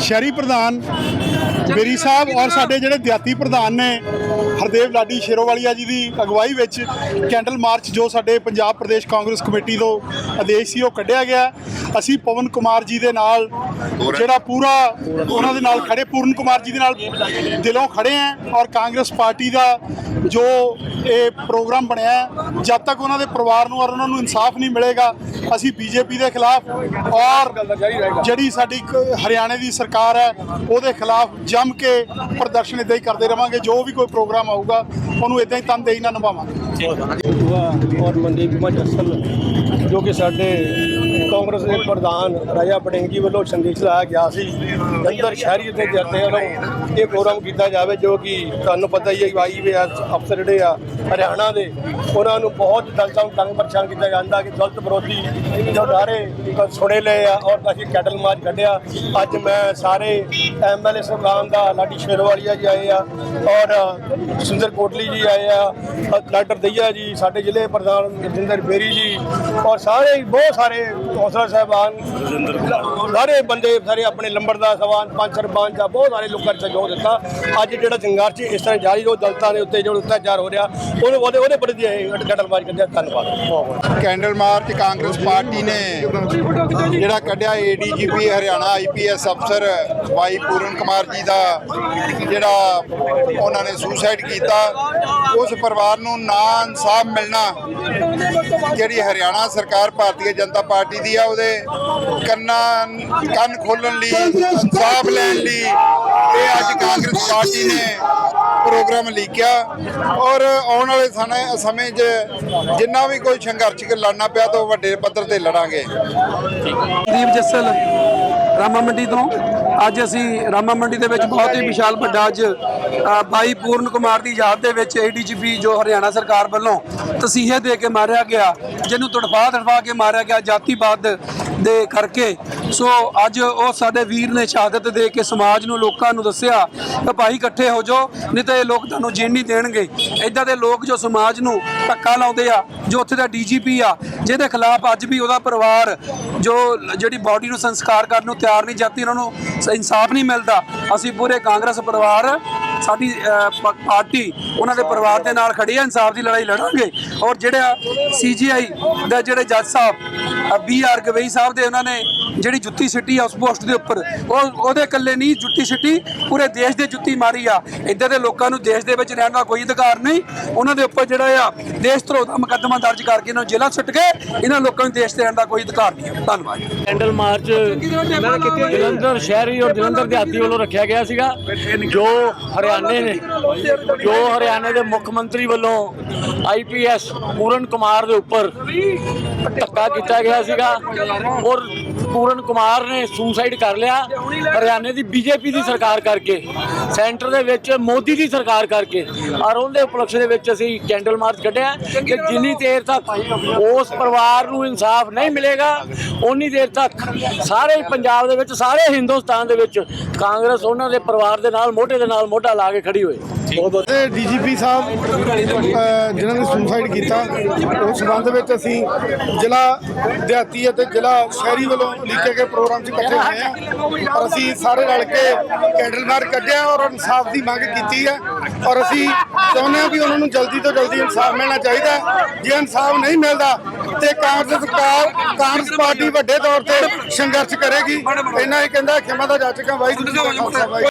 ਸ਼ਹਿਰੀ ਪ੍ਰਧਾਨ ਬੇਰੀ ਸਾਹਿਬ ਔਰ ਸਾਡੇ ਜਿਹੜੇ ਦਿਹਾਤੀ ਪ੍ਰਧਾਨ ਨੇ, ਹਰਦੇਵ ਲਾਡੀ ਸ਼ੇਰੋਵਾਲੀਆ ਜੀ ਦੀ ਅਗਵਾਈ ਵਿੱਚ ਕੈਂਡਲ ਮਾਰਚ ਜੋ ਸਾਡੇ ਪੰਜਾਬ ਪ੍ਰਦੇਸ਼ ਕਾਂਗਰਸ ਕਮੇਟੀ ਤੋਂ ਆਦੇਸ਼ ਸੀ, ਉਹ ਕੱਢਿਆ ਗਿਆ। ਅਸੀਂ ਪਵਨ ਕੁਮਾਰ ਜੀ ਦੇ ਨਾਲ ਜਿਹੜਾ ਪੂਰਾ ਉਹਨਾਂ ਦੇ ਨਾਲ ਖੜੇ ਪੂਰਨ ਕੁਮਾਰ ਜੀ ਦੇ ਨਾਲ ਦਿਲੋਂ ਖੜੇ ਆਂ ਔਰ ਕਾਂਗਰਸ ਪਾਰਟੀ ਦਾ ਜੋ ਇਹ ਪ੍ਰੋਗਰਾਮ ਬਣਿਆ ਜਦ ਤੱਕ ਉਹਨਾਂ ਦੇ ਪਰਿਵਾਰ ਨੂੰ ਔਰ ਉਹਨਾਂ ਨੂੰ ਇਨਸਾਫ ਨਹੀਂ ਮਿਲੇਗਾ ਅਸੀਂ ਬੀਜੇਪੀ ਦੇ ਖਿਲਾਫ ਔਰ ਜਿਹੜੀ ਸਾਡੀ ਹਰਿਆਣੇ ਦੀ ਸਰਕਾਰ ਹੈ ਉਹਦੇ ਖਿਲਾਫ ਜੰਮ ਕੇ ਪ੍ਰਦਰਸ਼ਨ ਇਦਾਂ ਹੀ ਕਰਦੇ ਰਵਾਂਗੇ ਜੋ ਵੀ ਕੋਈ ਪ੍ਰੋਗਰਾਮ ਆਊਗਾ ਉਹਨੂੰ ਇਦਾਂ ਹੀ ਤਨਦੇਹੀ ਨਾਲ ਨਿਭਾਵਾਂਗੇ। ਦੂਆ ਔਰ ਮਨਦੀਪ ਕੁਮਾਰ ਜੱਸਲ ਜੋ ਕਿ ਸਾਡੇ ਕਾਂਗਰਸ ਦੇ ਪ੍ਰਧਾਨ ਰਾਜਾ ਪਟਿੰਗੀ ਵੱਲੋਂ ਸੰਦੇਸ਼ ਲਾਇਆ ਗਿਆ ਸੀ। ਅੰਦਰ ਸ਼ਹਿਰੀ ਤੇ ਜਰਦੇ ਵੱਲੋਂ ਇਹ ਪ੍ਰੋਗਰਾਮ ਕੀਤਾ ਜਾਵੇ, ਜੋ ਕਿ ਤੁਹਾਨੂੰ ਪਤਾ ਹੀ ਹੈ ਕਿ ਆਈ ਵੀ ਅਫਸਰ ਜਿਹੜੇ ਆ, ਹਰਿਆਣਾ ਦੇ, ਉਹਨਾਂ ਨੂੰ ਬਹੁਤ ਦਲਤਾਂ ਨੂੰ ਤੰਗ ਪਰੇਸ਼ਾਨ ਕੀਤਾ ਜਾਂਦਾ ਕਿ ਗਲਤ ਵਿਰੋਧੀ ਜੋ ਨਾਰੇ ਸੁਣੇ ਲਏ ਆ ਔਰ ਅਸੀਂ ਕੈਟਲ ਮਾਰਚ ਕੱਢਿਆ। ਅੱਜ ਮੈਂ ਸਾਰੇ ਐਮਐਲਏ ਸਾਹਿਬਾਨ ਦਾ ਲਾਡੀ ਸ਼ੇਰਵਾਲੀਆ ਜੀ ਆਏ ਆ ਔਰ ਸੁੰਦਰ ਕੋਟਲੀ ਜੀ ਆਏ ਆ ਔਰ ਡਾਕਟਰ ਦਈਆ ਜੀ, ਸਾਡੇ ਜ਼ਿਲ੍ਹੇ ਪ੍ਰਧਾਨ ਰਜਿੰਦਰ ਬੇਰੀ ਜੀ ਔਰ ਸਾਰੇ ਬਹੁਤ ਸਾਰੇ ਕੌਂਸਲਰ ਸਾਹਿਬਾਨ ਸਾਰੇ ਬੰਦੇ ਸਾਰੇ ਆਪਣੇ ਲੰਬੜਦਾਰ ਸਵਾਨ, ਪੰਜ ਸਰਪੰਚ ਆ ਬਹੁਤ ਸਾਰੇ ਲੋਕਾਂ ਨੇ ਸਹਿਯੋਗ ਦਿੱਤਾ। ਅੱਜ ਜਿਹੜਾ ਸੰਘਰਸ਼ ਇਸ ਤਰ੍ਹਾਂ ਜਾਰੀ ਉਹ ਦਲਤਾਂ ਦੇ ਉੱਤੇ ਜੋ ਅਤਿਆਚਾਰ ਹੋ ਰਿਹਾ, ਉਹਦੇ ਉਹਦੇ ਉਹਦੇ ਪ੍ਰਤੀ ਗਟਲਬਾਜ਼ ਕਰਦੇ ਧੰਨਵਾਦ। ਕੈਂਡਲ ਮਾਰਚ ਕਾਂਗਰਸ ਪਾਰਟੀ ਨੇ ਜਿਹੜਾ ਕੱਢਿਆ ਏਡੀਜੀਪੀ ਹਰਿਆਣਾ ਆਈਪੀਐਸ ਅਫਸਰ ਭਾਈ ਪੂਰਨ ਕੁਮਾਰ ਜੀ ਦਾ, ਜਿਹੜਾ ਉਹਨਾਂ ਨੇ ਸੁਸਾਈਡ ਕੀਤਾ, ਉਸ ਪਰਿਵਾਰ ਨੂੰ ਨਾ ਇਨਸਾਫ ਮਿਲਣਾ, ਜਿਹੜੀ ਹਰਿਆਣਾ ਸਰਕਾਰ, ਭਾਰਤੀ ਜਨਤਾ ਪਾਰਟੀ ਦੀ ਆ, ਉਹਦੇ ਕੰਨਾਂ ਕੰਨ ਖੋਲਣ ਲਈ ਇਨਸਾਫ ਲੈਣ ਲਈ ਇਹ ਅੱਜ ਕਾਂਗਰਸ ਪਾਰਟੀ ਨੇ ਪ੍ਰੋਗਰਾਮ ਲਿਖਿਆ ਔਰ ਆਉਣ ਵਾਲੇ ਸਮੇਂ ਸਮੇਂ 'ਚ ਜਿੰਨਾ ਵੀ ਕੋਈ ਸੰਘਰਸ਼ ਲੜਨਾ ਪਿਆ ਤਾਂ ਉਹ ਵੱਡੇ ਪੱਧਰ ਤੇ ਲੜਾਂਗੇ। ਦੀਪ ਜੱਸਲ, ਰਾਮਾ ਮੰਡੀ ਤੋਂ। ਅੱਜ ਅਸੀਂ ਰਾਮਾ ਮੰਡੀ ਦੇ ਵਿੱਚ ਬਹੁਤ ਹੀ ਵਿਸ਼ਾਲ ਵੱਡਾ ਅੱਜ ਬਾਈ ਪੂਰਨ ਕੁਮਾਰ ਦੀ ਯਾਦ ਦੇ ਵਿੱਚ ਏਡੀਜੀਪੀ ਜੋ ਹਰਿਆਣਾ ਸਰਕਾਰ ਵੱਲੋਂ ਤਸੀਹੇ ਦੇ ਕੇ ਮਾਰਿਆ ਗਿਆ, ਜਿਹਨੂੰ ਤੜਫਾ ਤੜਫਾ ਕੇ ਮਾਰਿਆ ਗਿਆ ਜਾਤੀਵਾਦ ਦੇ ਕਰਕੇ। ਸੋ ਅੱਜ ਉਹ ਸਾਡੇ ਵੀਰ ਨੇ ਸ਼ਹਾਦਤ ਦੇ ਕੇ ਸਮਾਜ ਨੂੰ, ਲੋਕਾਂ ਨੂੰ ਦੱਸਿਆ ਕਿ ਭਾਈ ਇਕੱਠੇ ਹੋ ਜਾਓ, ਨਹੀਂ ਤਾਂ ਇਹ ਲੋਕ ਤੁਹਾਨੂੰ ਜੀਣ ਨਹੀਂ ਦੇਣਗੇ। ਇਦਾਂ ਦੇ ਲੋਕ ਜੋ ਸਮਾਜ ਨੂੰ ਧੱਕਾ ਲਾਉਂਦੇ ਆ, ਜੋ ਉੱਥੇ ਦਾ ਡੀਜੀਪੀ ਆ, ਜਿਹਦੇ ਖਿਲਾਫ ਅੱਜ ਵੀ ਉਹਦਾ ਪਰਿਵਾਰ ਜੋ ਜਿਹੜੀ ਬਾਡੀ ਨੂੰ ਸੰਸਕਾਰ ਕਰਨ ਨੂੰ ਤਿਆਰ ਨਹੀਂ ਜਾਂਦੀ ਉਹਨਾਂ ਨੂੰ ਇਨਸਾਫ ਨਹੀਂ ਮਿਲਦਾ। ਅਸੀਂ ਪੂਰੇ ਕਾਂਗਰਸ ਪਰਿਵਾਰ ਸਾਡੀ ਪਾਰਟੀ ਉਹਨਾਂ ਦੇ ਪਰਿਵਾਰ ਦੇ ਨਾਲ ਖੜੀ ਹੈ ਇਨਸਾਫ ਦੀ ਲੜਾਈ ਲੜਾਂਗੇ। ਔਰ ਜਿਹੜਾ ਸੀਜੀਆਈ ਦਾ ਜਿਹੜੇ ਜੱਜ ਸਾਹਿਬ ਬੀ ਆਰ ਗਵਈ ਸਾਹਿਬ ਦੇ ਉਹਨਾਂ ਨੇ ਜਿਹੜੀ ਜੁੱਤੀ ਸਿੱਟੀ ਆ ਉਸ ਪੋਸਟ ਦੇ ਉੱਪਰ ਉਹ ਉਹਦੇ ਇਕੱਲੇ ਨਹੀਂ ਜੁੱਤੀ ਸਿੱਟੀ ਪੂਰੇ ਦੇਸ਼ ਦੇ ਜੁੱਤੀ ਮਾਰੀ ਆ। ਇੱਦਾਂ ਦੇ ਲੋਕਾਂ ਨੂੰ ਦੇਸ਼ ਦੇ ਵਿੱਚ ਰਹਿਣ ਦਾ ਕੋਈ ਅਧਿਕਾਰ ਨਹੀਂ। ਉਹਨਾਂ ਦੇ ਉੱਪਰ ਜਿਹੜਾ ਆ ਦੇਸ਼ ਧਰੋਹ ਦਾ ਮੁਕੱਦਮਾ ਦਰਜ ਕਰਕੇ ਇਹਨਾਂ ਨੂੰ ਜੇਲ੍ਹਾਂ ਸੁੱਟ ਕੇ ਇਹਨਾਂ ਲੋਕਾਂ ਨੂੰ ਦੇਸ਼ ਤੇ ਰਹਿਣ ਦਾ ਕੋਈ ਅਧਿਕਾਰ ਨਹੀਂ ਹੈ ਧੰਨਵਾਦ ਕੈਂਡਲ ਮਾਰਚ ਜਲੰਧਰ ਸ਼ਹਿਰੀ ਔਰ ਜਲੰਧਰ ਦਿਹਾਤੀ ਵੱਲੋਂ ਰੱਖਿਆ ਗਿਆ ਸੀਗਾ ਜੋ ਹਰਿਆਣੇ ਨੇ, ਜੋ ਹਰਿਆਣੇ ਦੇ ਮੁੱਖ ਮੰਤਰੀ ਵੱਲੋਂ ਆਈਪੀਐਸ ਪੂਰਨ ਕੁਮਾਰ ਦੇ ਉੱਪਰ ਧੱਕਾ ਕੀਤਾ ਗਿਆ ਸੀਗਾ ਔਰ ਪੂਰਨ ਕੁਮਾਰ ਨੇ ਸੁਸਾਈਡ ਕਰ ਲਿਆ। ਹਰਿਆਣੇ ਦੀ ਬੀਜੇਪੀ ਦੀ ਸਰਕਾਰ ਕਰਕੇ। ਸੈਂਟਰ ਦੇ ਵਿੱਚ ਮੋਦੀ ਦੀ ਸਰਕਾਰ ਕਰਕੇ ਔਰ ਉਹਦੇ ਉਪਲਕਸ਼ ਦੇ ਵਿੱਚ ਅਸੀਂ ਕੈਂਡਲ ਮਾਰਚ ਕੱਢਿਆ। ਕਿ ਜਿੰਨੀ ਦੇਰ ਤੱਕ ਉਸ ਪਰਿਵਾਰ ਨੂੰ ਇਨਸਾਫ ਨਹੀਂ ਮਿਲੇਗਾ ਉਨੀ ਦੇਰ ਤੱਕ ਸਾਰੇ ਪੰਜਾਬ ਦੇ ਵਿੱਚ ਸਾਰੇ ਹਿੰਦੁਸਤਾਨ ਦੇ ਵਿੱਚ ਕਾਂਗਰਸ ਉਹਨਾਂ ਦੇ ਪਰਿਵਾਰ ਦੇ ਨਾਲ ਮੋਢੇ ਦੇ ਨਾਲ ਮੋਢਾ ਲਾ ਕੇ ਖੜੀ ਹੋਏ। ਤੇ ਡੀਜੀਪੀ ਸਾਹਿਬ ਅ, ਜਿਨ੍ਹਾਂ ਨੇ ਸੁਸਾਈਡ ਕੀਤਾ ਉਸ ਸੰਬੰਧ ਵਿੱਚ ਅਸੀਂ ਜ਼ਿਲ੍ਹਾ ਦਿਹਾਤੀ ਅਤੇ ਜ਼ਿਲ੍ਹਾ ਸ਼ਹਿਰੀ ਵੱਲੋਂ ਲਿਖੇ ਗਏ ਪ੍ਰੋਗਰਾਮ 'ਚ ਇਕੱਠੇ ਹੋਏ ਹਾਂ। ਅਸੀਂ ਸਾਰੇ ਰਲ ਕੇ ਕੈਂਡਲ ਮਾਰਚ ਕੱਢਿਆ ਔਰ ਇਨਸਾਫ ਦੀ ਮੰਗ ਕੀਤੀ ਹੈ। ਔਰ ਅਸੀਂ ਚਾਹੁੰਦੇ ਹਾਂ ਕਿ ਉਹਨਾਂ ਨੂੰ ਜਲਦੀ ਤੋਂ ਜਲਦੀ ਇਨਸਾਫ ਮਿਲਣਾ ਚਾਹੀਦਾ ਜੇ ਇਨਸਾਫ ਨਹੀਂ ਮਿਲਦਾ ਤੇ ਕਾਂਗਰਸ ਸਰਕਾਰ, ਕਾਂਗਰਸ ਪਾਰਟੀ ਵੱਡੇ ਤੌਰ ਤੇ ਸੰਘਰਸ਼ ਕਰੇਗੀ। ਇਹਨਾਂ ਇਹ ਕਹਿੰਦਾ ਖਿਮਾ ਦਾ ਜਾਚਕਾਂ ਵਾਹਿਗੁਰੂ ਜੀ ਕਾ ਖਾਲਸਾ, ਵਾਹਿਗੁਰੂ